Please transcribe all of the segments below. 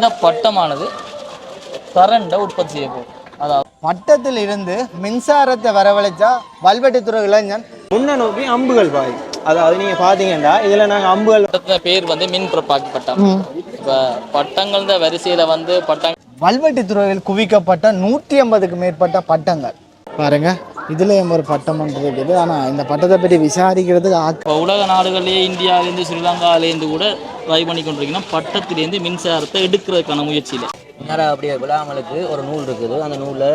இந்த பட்டமானது கரண்டை உற்பத்தி செய்ய போகுது அதாவது பட்டத்தில் இருந்து மின்சாரத்தை வரவழைச்சா வல்வெட்டித்துறை இளைஞன் முன்ன நோக்கி அம்புகள் பாய். அதாவது நீங்க பாத்தீங்கன்னா இதுல நாங்க அம்புகள் பேர் வந்து மின் பிறப்பாக்கி பட்டம் இப்போ பட்டங்கள் இந்த வரிசையில் வந்து பட்டம் வல்வெட்டித்துறையில் குவிக்கப்பட்ட நூற்றி ஐம்பதுக்கு மேற்பட்ட பட்டங்கள். பாருங்க இதுலயும் ஒரு பட்டம் ஒன்று இருக்குது. ஆனால் இந்த பட்டத்தை பற்றி விசாரிக்கிறதுக்கு உலக நாடுகளிலேயே இந்தியாவிலேருந்து ஸ்ரீலங்காலேருந்து கூட ட்ரை பண்ணி கொண்டிருக்கீங்கன்னா பட்டத்திலேருந்து மின்சாரத்தை எடுக்கிறதுக்கான முயற்சியில். நேராக அப்படியே விழாமலுக்கு ஒரு நூல் இருக்குது. அந்த நூலில்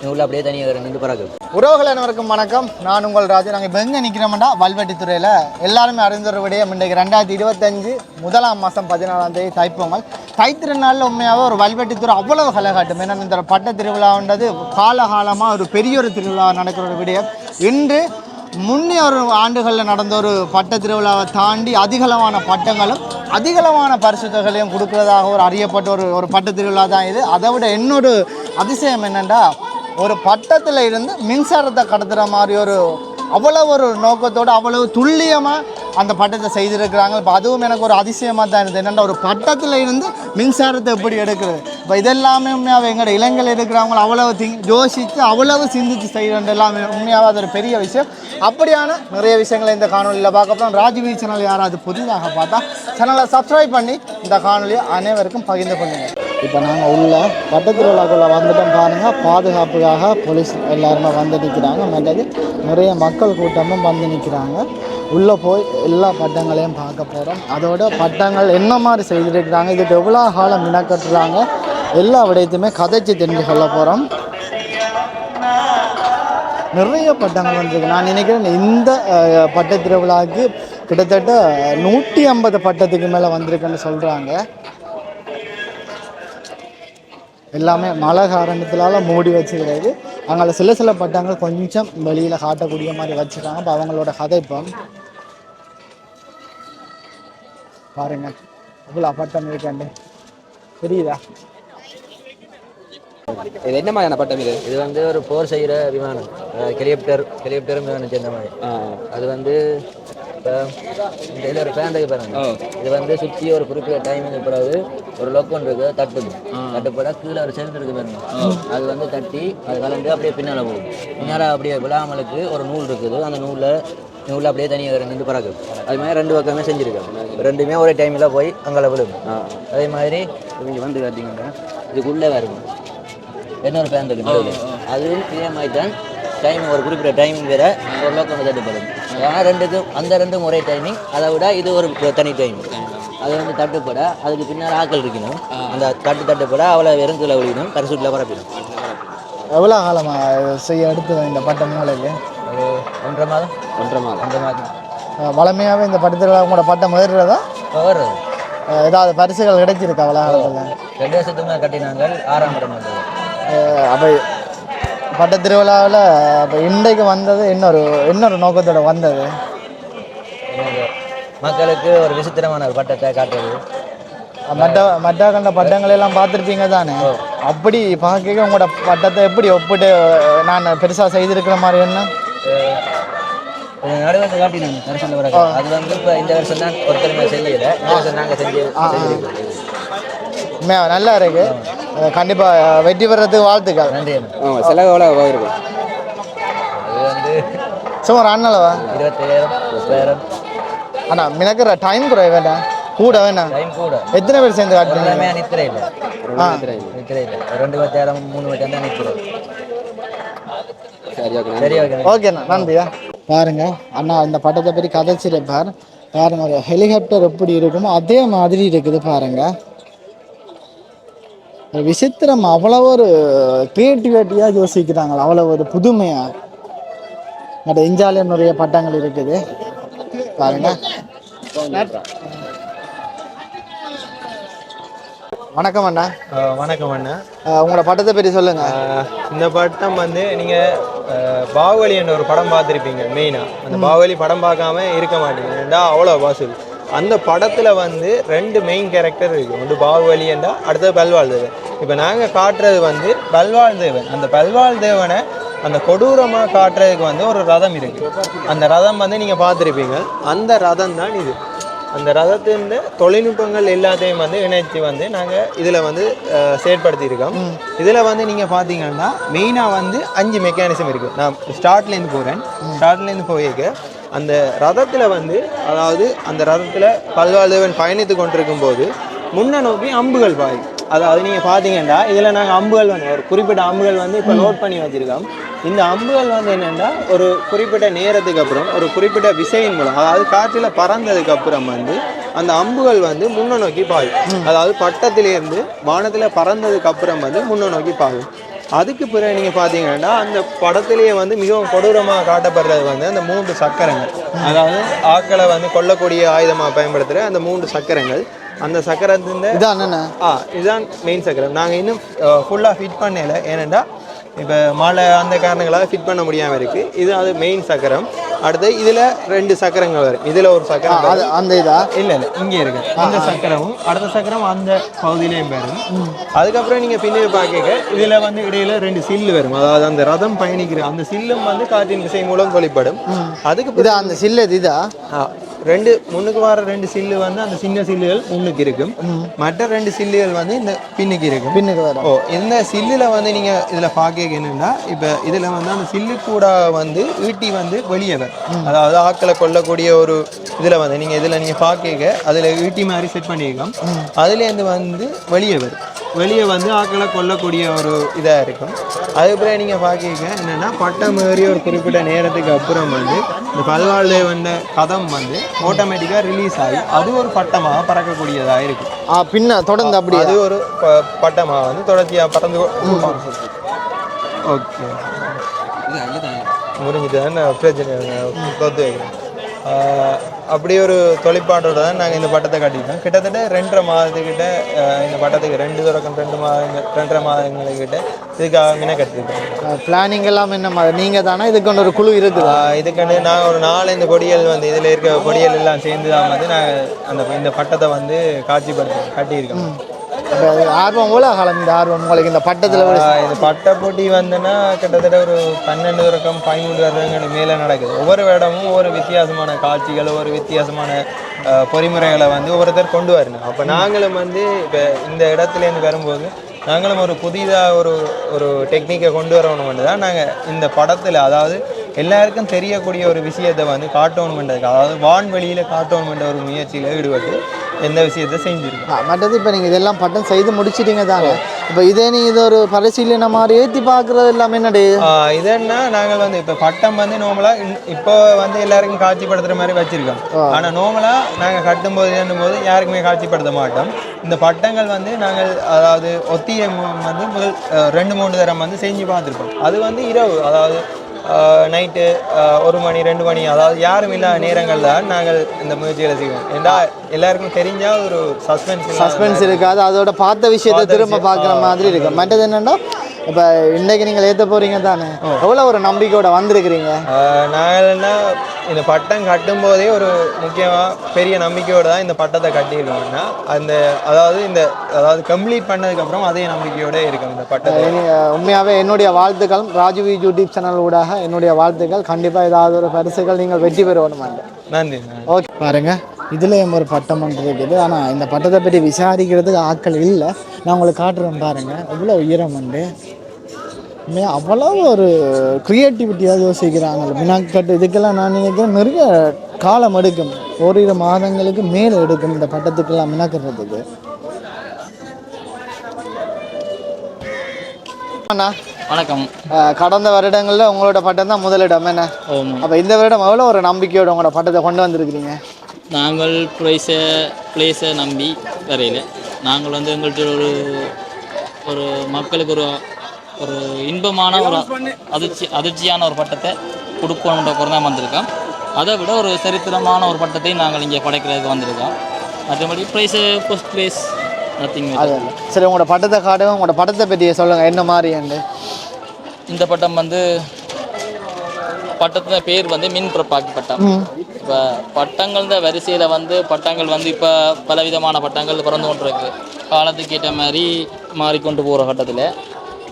நூலில் அப்படியே தனியாக நின்று பறக்குது. உறவுகள் அனைவருக்கும் வணக்கம். நான் உங்கள் ராஜு. நாங்கள் இப்போ எங்கே நிற்கிறோம்டா வல்வெட்டித்துறையில் எல்லாருமே அறிந்த ஒரு விடயம் இன்றைக்கு ரெண்டாயிரத்தி இருபத்தஞ்சு முதலாம் மாதம் பதினாலாம் தேதி தைப்பொங்கல். தைத்திருநாளில் உண்மையாகவே ஒரு வல்வெட்டித்துறை அவ்வளவு கலகாட்டும் ஏன்னா இந்த பட்ட திருவிழான்றது காலகாலமாக ஒரு பெரிய ஒரு திருவிழா நடக்கிற ஒரு விடயம். இன்று முன்னே ஒரு ஆண்டுகளில் நடந்த ஒரு பட்ட திருவிழாவை தாண்டி அதிகளவான பட்டங்களும் அதிகளவான தொகைகளையும் கொடுக்குறதாக ஒரு அறியப்பட்ட ஒரு ஒரு பட்ட திருவிழா தான் இது. அதை விட இன்னொரு அதிசயம் என்னென்னா ஒரு பட்டத்தில் இருந்து மின்சாரத்தை கடத்துகிற மாதிரி ஒரு அவ்வளோ ஒரு நோக்கத்தோடு அவ்வளவு துல்லியமாக அந்த பட்டத்தை செய்திருக்கிறாங்க. இப்போ அதுவும் எனக்கு ஒரு அதிசயமாக தான் இருந்தது. என்னென்னா ஒரு பட்டத்தில் இருந்து மின்சாரத்தை எப்படி எடுக்கிறது? இப்போ இதெல்லாமே உண்மையாக எங்களோட இளைஞர்கள் இருக்கிறவங்க அவ்வளவு திங் யோசித்து அவ்வளவு சிந்தித்து செய்கிறது எல்லாமே உண்மையாக அது ஒரு பெரிய விஷயம். அப்படியான நிறைய விஷயங்களை இந்த காணொலியில் பார்க்க போகிறோம் ராஜ்வீ சேனல் யாராவது புதிதாக பார்த்தா சேனலை சப்ஸ்கிரைப் பண்ணி இந்த காணொலியை அனைவருக்கும் பகிர்ந்து கொள்ளுங்கள். இப்போ நாங்கள் உள்ள பட்டத்திருவிழாக்குள்ளே வந்துட்டோம் பாருங்கள் பாதுகாப்புக்காக போலீஸ் எல்லாருமே வந்து நிற்கிறாங்க மற்றது நிறைய மக்கள் கூட்டமும் வந்து நிற்கிறாங்க உள்ளே போய் எல்லா பட்டங்களையும் பார்க்க போகிறோம் அதோட பட்டங்கள் என்ன மாதிரி செய்திருக்கிறாங்க இதுக்கு எவ்வளோ காலம் மினக்கட்டுறாங்க? எல்லா விடயத்தையுமே கதைச்சு தெரிஞ்சு சொல்ல போகிறோம் நிறைய பட்டங்கள் வந்திருக்கு. நான் நினைக்கிறேன் இந்த பட்ட திருவிழாவுக்கு கிட்டத்தட்ட நூற்றி ஐம்பது பட்டத்துக்கு மேலே வந்திருக்குன்னு சொல்கிறாங்க எல்லாமே மழை காரணத்தினால மூடி வச்சுக்கிறது. அங்கே சில சில பட்டங்கள் கொஞ்சம் வெளியில் காட்டக்கூடிய மாதிரி வச்சுருக்காங்க இப்போ அவங்களோட கதைப்பம். பாருங்க. இவ்வளோ பட்டம் இருக்காண்டு தெரியுதா? இது என்ன மாதிரியான பட்டம் இது? இது வந்து ஒரு போர் செய்கிற விமானம். ஹெலிகாப்டர் ஹெலிகாப்டர் விமானம் சேர்ந்த மாதிரி. அது வந்து இதில் ஒரு ஃபேன் இருக்கு பாருங்க. இது வந்து சுற்றி ஒரு குறிப்பிட்ட டைமிங் பிறகு ஒரு லொக்கன் இருக்கு தட்டுது. தட்டுப்பட கீழே ஒரு சேர்ந்து இருக்கு பாருங்க. அது வந்து தட்டி அது கலந்து அப்படியே பின்னால் போகுது பின்னால் அப்படியே விழாமலுக்கு ஒரு நூல் இருக்குது. அந்த நூலில் நூலில் அப்படியே தனியாக நின்று பறக்குது. அது மாதிரி ரெண்டு பக்கமே செஞ்சுருக்காங்க. ரெண்டுமே ஒரே டைமில் போய் அங்கே விழும். அதே மாதிரி இங்கே வந்து பார்த்தீங்கன்னா இதுக்குள்ளே வருங்க இன்னொரு ஃபேன் இருக்கு நடுவில். அதுவும் இதே மாதிரி தான். டைம் ஒரு குறிப்பிட்ட டைமிங் வேற ஒரு லோக்கம் தட்டுப்படும் ஆனால் ரெண்டுக்கும் அந்த ரெண்டும் ஒரே டைமிங் அதை விட இது ஒரு தனி டைம் அது வந்து தட்டுப்பட. அதுக்கு பின்னால் ஆக்கள் இருக்கணும். அந்த தட்டு தட்டுப்பட அவ்வளோ வெறும் கீழே ஒழிக்கணும் பரிசுட்டில் பரப்பிடும். எவ்வளோ காலமாக செய்ய எடுத்து இந்த பட்டம் ஒரு ஒன்றரை மாதம். ஒன்றரை மாதம். ஒன்றரை மாதம். வளமையாகவே இந்த பட்டத்தில் உங்களோட பட்டம் வர்றது. அஹ் ஏதாவது பரிசுகள் கிடைச்சிருக்கா வளாகத்தில் ரெண்டு வருஷத்துக்கு கட்டினாங்க. ஆறாம் இடம் வந்தது. அப்போ பட்ட திருவிழாவில் அப்போ இன்றைக்கு வந்தது இன்னொரு இன்னொரு நோக்கத்தோட வந்தது. மக்களுக்கு ஒரு விசித்திரமான ஒரு பட்டத்தை காட்டுறது. மற்ற மற்ற கண்ட பட்டங்களை எல்லாம் பார்த்துருப்பீங்க தானே? அப்படி பார்க்க உங்களோட பட்டத்தை எப்படி ஒப்பிட்டு நான் பெருசாக செய்திருக்கிற மாதிரி என்ன? நடுவத்தை காட்டினாங்க அது வந்து இப்போ இந்த வருஷம் தான் ஒருத்தருமே செய்யலை நாங்கள் செஞ்சு நல்லா இருக்கு. கண்டிப்பா வெற்றி பெறதுக்கு வாழ்த்துக்கள். நன்றி அண்ணா. ஆமாம் செலவு எவ்வளோ போயிருக்கும் அது வந்து சுமார் அண்ணளவா இருபத்தாயிரம் முப்பதாயிரம். அண்ணா மினக்கிற டைம் குறை வேண்டாம். கூட வேணாம் டைம் கூட. எத்தனை பேர் சேர்ந்து காட்டுறீங்க? எல்லாமே நித்திரை இல்லை. ஆ. நித்திரை இல்லை. ஒரு ரெண்டு பத்தாயிரம் மூணு பத்தாயிரம் தான் நித்திரை. சரி ஓகே சரி ஓகே ஓகேண்ணா நன்றியா பாருங்க அண்ணா இந்த பட்டத்தை பற்றி கதைச்சிருப்பார். பாருங்க ஒரு ஹெலிகாப்டர் எப்படி இருக்குமோ அதே மாதிரி இருக்குது பாருங்க. ஒரு விசித்திரம் அவ்வளோ ஒரு கிரியேட்டிவிட்டியாக யோசிக்கிறாங்க அவ்வளோ ஒரு புதுமையா? மற்ற இந்தியாவிலே நிறைய பட்டங்கள் இருக்குது. பாருங்க. வணக்கம் அண்ணா. வணக்கம் அண்ணா. உங்களோட பட்டத்தை பற்றி சொல்லுங்க. இந்த பட்டம் வந்து நீங்க அஹ், பாகுபலி என்ற ஒரு படம் பார்த்துருப்பீங்க மெயினா அந்த பாகுபலி படம் பார்க்காம இருக்க மாட்டீங்க. அவ்வளோ வாசல். அந்த படத்துல வந்து ரெண்டு மெயின் கேரக்டர் இருக்கு. ஒன்று பாகுபலி என்றா அடுத்தது பல்வாள் தேவன் இப்போ நாங்க காட்டுறது வந்து பல்வாள் தேவன் அந்த பல்வாள் தேவனை அந்த கொடூரமாக காட்டுறதுக்கு வந்து ஒரு ரதம் இருக்கு. அந்த ரதம் வந்து நீங்க பார்த்துருப்பீங்க. அந்த ரதம் தான் இது. அந்த ரதத்தின் தொழில்நுட்பங்கள் எல்லாத்தையும் வந்து இணைச்சு வந்து நாங்கள் இதில் வந்து செயற்படுத்தியிருக்கோம். இதில் வந்து நீங்கள் பார்த்தீங்கன்னா மெயினாக வந்து அஞ்சு மெக்கானிசம் இருக்குது நான் ஸ்டார்ட்லேருந்து போகிறேன் ஸ்டார்ட்லேருந்து போயிருக்க. அந்த ரதத்தில் வந்து அதாவது அந்த ரதத்தில் பல்வாதேவன் பயணித்து கொண்டிருக்கும் போது முன்ன நோக்கி அம்புகள் பாய். அதாவது நீங்கள் பார்த்தீங்கன்னா இதில் நாங்கள் அம்புகள் வந்து ஒரு குறிப்பிட்ட அம்புகள் வந்து இப்போ நோட் பண்ணி வச்சுருக்கோம். இந்த அம்புகள் வந்து என்னென்னா ஒரு குறிப்பிட்ட நேரத்துக்கு அப்புறம் ஒரு குறிப்பிட்ட விசையின் மூலம் அதாவது காற்றில் பறந்ததுக்கு அப்புறம் வந்து அந்த அம்புகள் வந்து முன்ன நோக்கி பாயும். அதாவது பட்டத்திலேருந்து வானத்தில் பறந்ததுக்கு அப்புறம் வந்து முன்ன நோக்கி பாயும். அதுக்கு பிறகு நீங்கள் பார்த்தீங்கன்னா அந்த படத்திலேயே வந்து மிகவும் கொடூரமாக காட்டப்படுறது வந்து அந்த மூன்று சக்கரங்கள். அதாவது ஆக்களை வந்து கொல்லக்கூடிய ஆயுதமாக பயன்படுத்துகிற அந்த மூன்று சக்கரங்கள். அந்த சக்கரத்தின் இதான் ஆ இதுதான் மெயின் சக்கரம். நாங்கள் இன்னும் ஃபுல்லாக ஃபிட் பண்ணல. ஏனெண்டா இப்போ மழை அந்த காரணங்களால் ஃபிட் பண்ண முடியாமல் இருக்குது இது அது மெயின் சக்கரம். அடுத்து இதில் ரெண்டு சக்கரங்கள் வரும். இதில் ஒரு சக்கரம் அந்த இதா? இல்லை இல்லை இங்கே இருக்கு. இந்த சக்கரமும் அடுத்த சக்கரம் அந்த பகுதியிலையும் வரும். அதுக்கப்புறம் நீங்கள் பின்னாடி பார்க்க இதில் வந்து இடையில ரெண்டு சில்லு வரும். அதாவது அந்த ரதம் பயணிக்கிற அந்த சில்லும் வந்து காற்றின் விசை மூலம் தொழிற்படும் அதுக்கு அந்த சில்லு இது இதா? ஆ, ரெண்டு முன்னுக்கு வர ரெண்டு சில்லு வந்து அந்த சின்ன சில்லுகள் முன்னுக்கு இருக்கும். மற்ற ரெண்டு சில்லுகள் வந்து இந்த பின்னுக்கு இருக்கும். பின்னுக்கு வரும். ஓ இந்த சில்லில் வந்து நீங்கள் இதில் பார்க்க என்னன்னா இப்போ இதில் வந்து அந்த சில்லு கூட வந்து ஈட்டி வந்து வெளியே வரும் அதாவது ஆக்களை கொல்லக்கூடிய ஒரு இதில் வந்து நீங்கள் இதில் நீங்கள் பார்க்க அதில் ஈட்டி மாதிரி செட் பண்ணியிருக்கோம் அதுலேருந்து வந்து வெளியே வரும் வெளியே வந்து ஆக்களை கொல்லக்கூடிய ஒரு இதாக இருக்கும். அதுக்கப்புறம் நீங்கள் பார்க்க என்னென்னா பட்டம் ஏறி ஒரு குறிப்பிட்ட நேரத்துக்கு அப்புறம் வந்து இந்த பல்வாழ்வு வந்த கதம் வந்து ஆட்டோமேட்டிக்காக ரிலீஸ் ஆகி அது ஒரு பட்டமாக பறக்கக்கூடியதாக இருக்கும். ஆ பின்ன தொடர்ந்து அப்படியே? அது ஒரு ப- பட்டமா வந்து தொடர்ச்சியாக பறந்து ஓகே. முடிஞ்சுட்டு பிரச்சனை. தொத்து வைக்கிறேன். அப்படி ஒரு தொழிற்பாட்டோட தான் நாங்கள் இந்த பட்டத்தை கட்டிட்டோம் கிட்டத்தட்ட ரெண்டரை மாதத்துக்கிட்ட இந்த பட்டத்துக்கு ரெண்டு தொடக்கம் ரெண்டு மாதங்கள் ரெண்டரை மாதங்களுக்கிட்ட இதுக்காக மின கட்டிருக்கோம் பிளானிங் எல்லாம் என்ன மாதிரி? நீங்க தானே? இதுக்கு ஒரு குழு இருக்குதா. இதுக்காண்டி நாங்கள் ஒரு நாலஞ்சு கொடியல் வந்து இதில் இருக்க கொடியல் எல்லாம் சேர்ந்து தான் வந்து நாங்கள் அந்த இந்த பட்டத்தை வந்து காட்சிப்படுத்தி கட்டியிருக்கோம். ஆர்வம் எவ்வளோ காலம் இந்த ஆர்வம் உங்களுக்கு இந்த பட்டத்தில் இந்த பட்ட போட்டி வந்துன்னா கிட்டத்தட்ட ஒரு பன்னெண்டு வருடம் பதிமூன்று வருடங்களுக்கு மேலே நடக்குது. ஒவ்வொரு இடமும் ஒவ்வொரு வித்தியாசமான காட்சிகள் ஒவ்வொரு வித்தியாசமான பொறிமுறைகளை வந்து ஒவ்வொருத்தர் கொண்டு வரணும். அப்போ நாங்களும் வந்து இப்போ இந்த இடத்துலேருந்து வரும்போது நாங்களும் ஒரு புதிதாக ஒரு ஒரு டெக்னிக்கை கொண்டு வரணும்னு தான் நாங்கள் இந்த படத்தில் அதாவது எல்லாருக்கும் தெரியக்கூடிய ஒரு விஷயத்தை வந்து காட்டணுமென்றதுக்கு அதாவது வான்வெளியில் காட்டணுமென்ற ஒரு முயற்சியில் ஈடுபட்டு எந்த விஷயத்தை செஞ்சுருக்கோம். மற்றது இப்போ நீங்கள் இதெல்லாம் பட்டம் செய்து முடிச்சிட்டீங்க தானே? இப்போ இதே நீ இது ஒரு பரிசீலனை மாதிரி ஏற்றி பார்க்குறது எல்லாமே என்னடி? இதன்னா நாங்கள் வந்து இப்போ பட்டம் வந்து நார்மலாக இப்போ வந்து எல்லாருக்கும் காட்சிப்படுத்துகிற மாதிரி வச்சிருக்கோம். ஆனால் நார்மலாக நாங்கள் கட்டும்போது என்னும் போது யாருக்குமே காட்சிப்படுத்த மாட்டோம். இந்த பட்டங்கள் வந்து நாங்கள் அதாவது ஒத்திய வந்து முதல் ரெண்டு மூணு தரம் வந்து செஞ்சு பார்த்துருப்போம். அது வந்து இரவு அதாவது நைட்டு ஒரு மணி ரெண்டு மணி அதாவது யாரும் இல்லாத நேரங்களில் தான் நாங்கள் இந்த முயற்சிகளை செய்வோம். ஏன்னா எல்லாருக்கும் தெரிஞ்சால் ஒரு சஸ்பென்ஸ் சஸ்பென்ஸ் இருக்காது. அதோட பார்த்த விஷயத்தை திரும்ப பார்க்குற மாதிரி இருக்கும். மற்றது என்னன்னா இப்போ இன்னைக்கு நீங்கள் ஏற்ற போகிறீங்க தானே? எவ்வளோ ஒரு நம்பிக்கையோட வந்திருக்கிறீங்க? நாங்கள்னா இந்த பட்டம் கட்டும் போதே ஒரு முக்கியமாக பெரிய நம்பிக்கையோடு தான் இந்த பட்டத்தை கட்டியிருக்கோம்னா அந்த அதாவது இந்த அதாவது கம்ப்ளீட் பண்ணதுக்கப்புறம் அதே நம்பிக்கையோட இருக்கும் இந்த பட்டத்தை. அஹ், உண்மையாகவே என்னுடைய வாழ்த்துக்கள் ராஜுவி யூடியூப் சேனல் ஊடாக என்னுடைய வாழ்த்துக்கள். கண்டிப்பாக ஏதாவது ஒரு பரிசுகள் நீங்கள் வெற்றி பெறணுமாண்டு நன்றி. ஓகே. பாருங்க. இதுலேயும் ஒரு பட்டம் ஒன்று இருக்குது. ஆனால் இந்த பட்டத்தை பற்றி விசாரிக்கிறதுக்கு ஆட்கள் இல்லை. நான் உங்களுக்கு காட்டுறேன் பாருங்க. எவ்வளோ உயரம் உண்டு? உண்மையா அவ்வளோ ஒரு க்ரியேட்டிவிட்டியாக யோசிக்கிறாங்க. மினாக்கட்டு இதுக்கெல்லாம் நான் நினைக்கிறேன் நிறைய காலம் எடுக்கும். ஓரிரு மாதங்களுக்கு மேலே எடுக்கும் இந்த பட்டத்துக்கெல்லாம் மினாக்கிறதுக்கு. அண்ணா வணக்கம். கடந்த வருடங்களில் உங்களோட பட்டம் தான் முதலிடம். என்ன? அப்போ இந்த வருடம் எவ்வளோ ஒரு நம்பிக்கையோட உங்களோட பட்டத்தை கொண்டு வந்திருக்கிறீங்க? நாங்கள் ப்ரைஸை ப்ளேஸை நம்பி வரையில நாங்கள் வந்து எங்கள்கிட்ட ஒரு ஒரு மக்களுக்கு ஒரு ஒரு இன்பமான ஒரு அதிர்ச்சி அதிர்ச்சியான ஒரு பட்டத்தை கொடுக்கணுன்ற தான் வந்திருக்கோம். அதை விட ஒரு சரித்திரமான ஒரு பட்டத்தை நாங்கள் இங்கே படைக்கிறதுக்கு வந்திருக்கோம். மற்றபடி ப்ரைஸு ஃபஸ்ட் ப்ளேஸ் நத்திங். சரி உங்களோட பட்டத்தை காட்டுங்க. உங்களோட பட்டத்தை பற்றி சொல்லுங்கள் என்ன மாதிரியாண்டு இந்த பட்டம் வந்து பட்டத்தின் பேர் வந்து மின் பிறப்பாக்கி பட்டம். இப்போ பட்டங்கள் வரிசையில் வந்து பட்டங்கள் வந்து இப்போ பலவிதமான பட்டங்கள் பிறந்து கொண்டிருக்கு. காலத்துக்கு ஏற்ற மாதிரி மாறிக்கொண்டு போகிற கட்டத்தில்.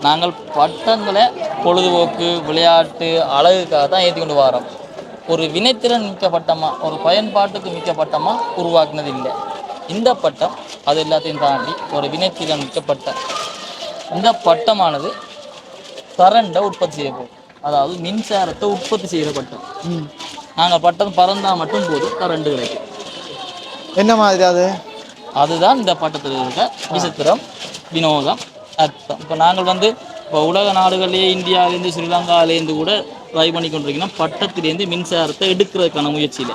நாங்கள் பட்டங்களை பொழுதுபோக்கு விளையாட்டு அழகுக்காக தான் ஏற்றி கொண்டு வரோம். ஒரு வினைத்திறன் மிக்க பட்டமாக ஒரு பயன்பாட்டுக்கு மிக்க பட்டமாக உருவாக்குனது இல்லை. இந்த பட்டம் அது எல்லாத்தையும் தாண்டி ஒரு வினைத்திறன் மிக்க பட்டம். இந்த பட்டமானது கரண்டை உற்பத்தி செய்யப்படும் அதாவது மின்சாரத்தை உற்பத்தி செய்கிற பட்டம். நாங்கள் பட்டம் பறந்தால் மட்டும் போதும். கரண்ட் கிடைக்கும் என்ன மாதிரி அது? அதுதான் இந்த பட்டத்தில் இருக்க விசித்திரம் வினோதம் அர்த்தம். இப்போ நாங்கள் வந்து இப்போ உலக நாடுகள்லேயே இந்தியாவிலேருந்து ஸ்ரீலங்காலேருந்து கூட ட்ரை பண்ணி கொண்டிருக்கோம் பட்டத்திலேருந்து மின்சாரத்தை எடுக்கிறதுக்கான முயற்சியில்.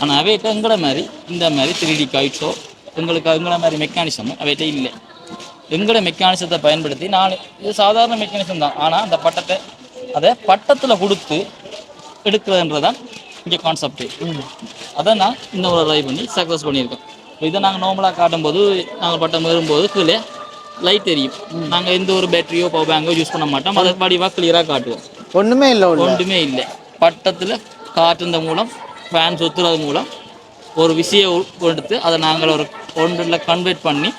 ஆனால் அவைகிட்ட எங்களை மாதிரி இந்த மாதிரி த்ரீ டி கைட்ஸோ எங்களுக்கு எங்களை மாதிரி மெக்கானிசமோ அவைகிட்ட இல்லை. எங்களோட மெக்கானிசத்தை பயன்படுத்தி நான் இது சாதாரண மெக்கானிசம் தான். ஆனால் அந்த பட்டத்தை அதை பட்டத்தில் கொடுத்து எடுக்கிறதுன்றதான் இங்கே கான்செப்ட் அதை நான் இன்னொரு ட்ரை பண்ணி சக்ஸஸ் பண்ணியிருக்கோம். இதை நாங்கள் நார்மலாக காட்டும்போது நாங்கள் பட்டம் ஏறும்போது கீழே லைட் எரியும் நாங்கள் எந்த ஒரு பேட்டரியோ பவர் பேங்கோ யூஸ் பண்ண மாட்டோம். அதை வடிவாக கிளியராக காட்டுவோம். ஒண்ணுமே இல்லை ஒன்றுமே இல்லை. பட்டத்தில் காற்றுந்த மூலம் ஃபேன் சுற்றுறது மூலம் ஒரு விஷயம் கொடுத்து அதை நாங்கள் ஒரு ஒன்றில் கன்வெர்ட் பண்ணி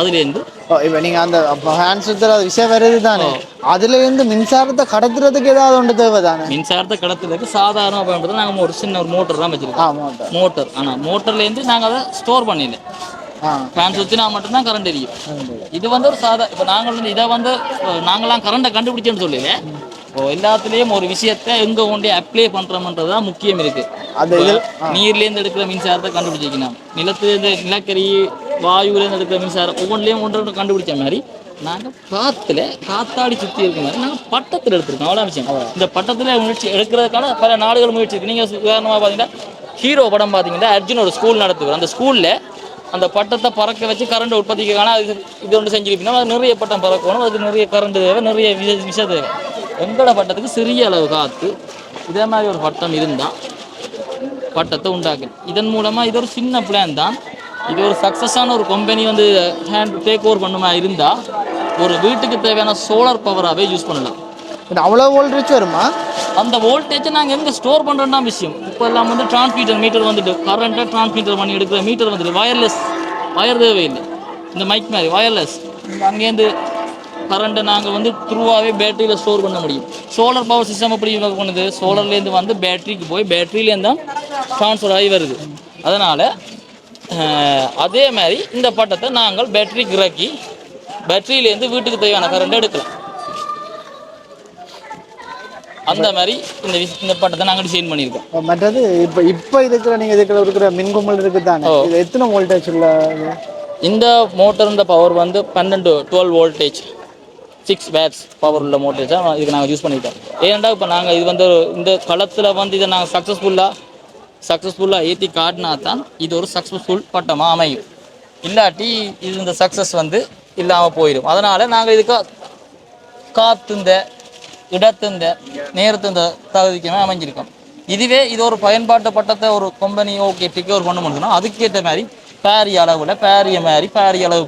அதுலேருந்து. இப்ப நீங்க அந்த ஹேண்ட் சுத்துற விஷயம் வருது தானே? அதுல இருந்து மின்சாரத்தை கடத்துறதுக்கு ஏதாவது ஒன்று தேவை தானே மின்சாரத்தை கடத்துறதுக்கு சாதாரண பயன்படுத்த நாங்கள் ஒரு சின்ன ஒரு மோட்டர் தான் வச்சுருக்கோம். மோட்டார் மோட்டர் ஆனால் மோட்டர்லேருந்து நாங்கள் அதை ஸ்டோர் பண்ணிடல. ஃபேன் சுற்றினா மட்டும்தான் கரண்ட் எரியும். இது வந்து ஒரு சாதா இப்போ நாங்கள் வந்து இதை வந்து நாங்களாம் கரண்ட்டை கண்டுபிடிச்சோன்னு சொல்லல. இப்போ எல்லாத்துலேயும் ஒரு விஷயத்தை எங்கே கொண்டு அப்ளை பண்ணுறோம்ன்றது தான் முக்கியம் இருக்குது இதில் நீர்லேருந்து எடுக்கிற மின்சாரத்தை கண்டுபிடிச்சிக்கணும். நிலத்துலேருந்து நிலக்கரி வாயுலேருந்து எடுக்கிற மின்சாரம் ஒவ்வொன்றிலையும் ஒன்று ஒன்று கண்டுபிடிச்ச மாதிரி நாங்கள் காற்றுல காத்தாடி சுற்றி இருக்க மாதிரி நாங்கள் பட்டத்தில் எடுத்திருக்கோம். அவ்வளோ விஷயம். இந்த பட்டத்தில் முயற்சி எடுக்கிறதுக்கான பல நாடுகள் முயற்சி இருக்குது நீங்கள் உதாரணமாக பார்த்தீங்கன்னா ஹீரோ படம் பார்த்தீங்கன்னா அர்ஜுன் ஒரு ஸ்கூல் நடத்துவார். அந்த ஸ்கூலில் அந்த பட்டத்தை பறக்க வச்சு கரண்ட் உற்பத்திக்கான அது இது ஒன்று செஞ்சுருப்பீங்கன்னா அது நிறைய பட்டம் பறக்கணும். அதுக்கு நிறைய கரண்ட் தேவை நிறைய விஷ விஷ தேவை. எங்களோட பட்டத்துக்கு சிறிய அளவு காற்று இதே மாதிரி ஒரு பட்டம் இருந்தால் பட்டத்தை உண்டாக்குது இதன் மூலமாக இது ஒரு சின்ன பிளான் தான். இது ஒரு சக்ஸஸான ஒரு கம்பெனி வந்து ஹேண்ட் டேக் ஓவர் பண்ணுமா இருந்தால் ஒரு வீட்டுக்கு தேவையான சோலார் பவராகவே யூஸ் பண்ணலாம். அவ்வளோ வோல்டேஜ் வருமா? அந்த வோல்டேஜை நாங்கள் எங்கே ஸ்டோர் பண்ணுறோம்னா விஷயம். இப்போ எல்லாம் வந்து டிரான்ஸ்மீட்டர் மீட்டர் வந்துட்டு கரண்ட்டை டிரான்ஸ்மீட்டர் பண்ணி எடுக்கிற மீட்டர் வந்துட்டு வயர்லெஸ் வயர் தேவையில்லை. இந்த மைக் மாதிரி வயர்லெஸ் அங்கேருந்து கரண்ட்டை நாங்கள் வந்து த்ரூவாகவே பேட்டரியில் ஸ்டோர் பண்ண முடியும். சோலார் பவர் சிஸ்டம் ஒர்க் பண்ணுது? சோலார்லேருந்து வந்து பேட்டரிக்கு போய் பேட்டரியிலேருந்து தான் ட்ரான்ஸ்ஃபர் ஆகி வருது. அதனால் அதே மாதிரி இந்த பட்டத்தை நாங்கள் பேட்டரிக்கு இறக்கி பேட்டரியிலேருந்து வீட்டுக்கு தேவையான கரண்ட் எடுக்கலாம். அந்த மாதிரி இந்த இந்த பட்டத்தை நாங்கள் டிசைன் பண்ணியிருக்கோம். மற்றது இப்போ இப்போ இருக்கிற நீங்க இருக்கிற இருக்கிற மின்கும்பல் இருக்கு தானே இது எத்தனை வோல்டேஜ் உள்ள? இந்த மோட்டர் பவர் வந்து பன்னெண்டு டுவெல் வோல்டேஜ் சிக்ஸ் பேட்ஸ் பவர் உள்ள மோட்டர்ஸ் தான் இதுக்கு நாங்கள் யூஸ் பண்ணியிருக்கோம். ஏன்டா இப்போ நாங்கள் இது வந்து இந்த களத்தில் வந்து இதை நாங்கள் சக்ஸஸ்ஃபுல்லாக சக்ஸஸ்ஃபுல்லாக ஏற்றி காட்டினா தான் இது ஒரு சக்ஸஸ்ஃபுல் பட்டமாக அமையும். இல்லாட்டி இது இந்த சக்ஸஸ் வந்து இல்லாமல் போயிடும். அதனால் நாங்கள் இதுக்கு காத்துந்த இடத்துந்த நேரத்துந்த தகுதிக்குமே அமைஞ்சிருக்கோம். இதுவே இது ஒரு பயன்பாட்டு பட்டத்தை ஒரு கம்பெனி ஓகே டிக்கோர் பண்ண முடியும்னா அதுக்கேற்ற மாதிரி பேரிய அளவில் பேரிய மாதிரி பேரிய அளவு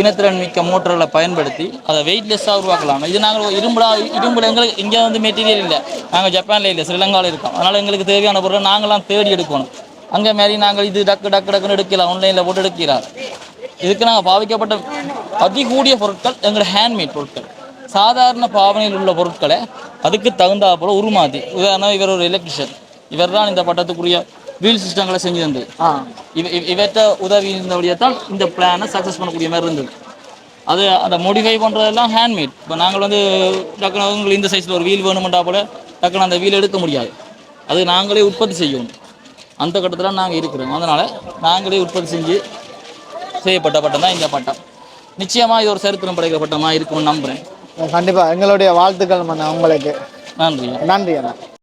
இனத்திறன் மிக்க மோட்டர்களை பயன்படுத்தி அதை வெயிட்லெஸ்ஸாக உருவாக்கலாம். இது நாங்கள் இரும்புலா இரும்புல எங்களுக்கு இங்கே வந்து மெட்டீரியல் இல்லை. நாங்கள் ஜப்பானில் இல்லை ஸ்ரீலங்காவில் இருக்கோம். அதனால் எங்களுக்கு தேவையான பொருளை நாங்களாம் தேடி எடுக்கணும். அங்கே மாரி நாங்கள் இது டக்கு டக்கு டக்குன்னு எடுக்கலாம். ஆன்லைனில் போட்டு எடுக்கிறார் இதுக்கு நாங்கள் பாவிக்கப்பட்ட அதிகூடிய பொருட்கள் எங்களோட ஹேண்ட்மேட் பொருட்கள். சாதாரண பாவனையில் உள்ள பொருட்களை அதுக்கு தகுந்தா போல உருமாற்றி. உதாரணம் இவர் ஒரு எலக்ட்ரிஷியன் இவர் தான் இந்த பட்டத்துக்குரிய வீல் சிஸ்டங்களை செஞ்சு இவ- இவற்றை உதவி இருந்தபடியே தான் இந்த பிளானை சக்ஸஸ் பண்ணக்கூடிய மாதிரி இருந்தது. அது அந்த மோடிஃபை பண்ணுறதெல்லாம் ஹேண்ட்மேட் இப்போ நாங்கள் வந்து டக்குனு உங்களுக்கு இந்த சைஸில் ஒரு வீல் வேணுமெண்டா போல டக்குனு அந்த வீல் எடுக்க முடியாது. அது நாங்களே உற்பத்தி செய்யணும் அந்த கட்டத்தில் நாங்கள் இருக்கிறோம். அதனால் நாங்களே உற்பத்தி செஞ்சு செய்யப்பட்ட பட்டம் தான் இந்த பட்டம். நிச்சயமாக இது ஒரு சரித்திரம் படைக்கிற பட்டமாக இருக்கும்னு நம்புகிறேன் கண்டிப்பா. எங்களுடைய வாழ்த்துக்கள் உங்களுக்கு. நன்றி. நன்றி அண்ணா.